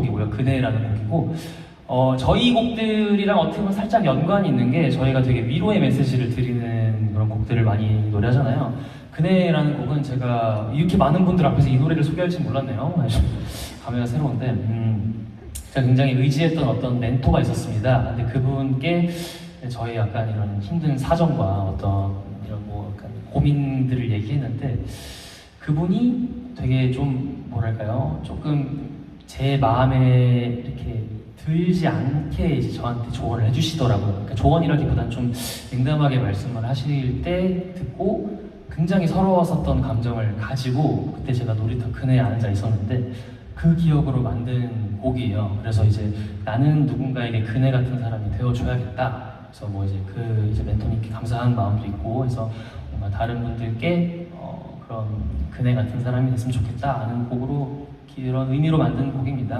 곡이고요. 그대라는 곡이고 어, 저희 곡들이랑 어떻게 보면 살짝 연관이 있는 게 저희가 되게 위로의 메시지를 드리는 그런 곡들을 많이 노래하잖아요. 그네라는 곡은 제가 이렇게 많은 분들 앞에서 이 노래를 소개할지 몰랐네요. 감회가 새로운데 음, 제가 굉장히 의지했던 어떤 멘토가 있었습니다. 근데 그분께 저희 약간 이런 힘든 사정과 어떤 이런 뭐 약간 고민들을 얘기했는데 그분이 되게 좀 뭐랄까요 조금 제 마음에 이렇게 들지 않게 이제 저한테 조언을 해주시더라고요. 그러니까 조언이라기보다는 좀 냉담하게 말씀을 하실 때 듣고 굉장히 서러웠었던 감정을 가지고 그때 제가 놀이터 큰에 앉아 있었는데 그 기억으로 만든 곡이에요. 그래서 이제 나는 누군가에게 그네 같은 사람이 되어줘야겠다. 그래서 뭐 이제 그 이제 멘토님께 감사한 마음도 있고 해서 뭔가 다른 분들께 어, 그런 그네 같은 사람이 됐으면 좋겠다 하는 곡으로 그런 의미로 만든 곡입니다.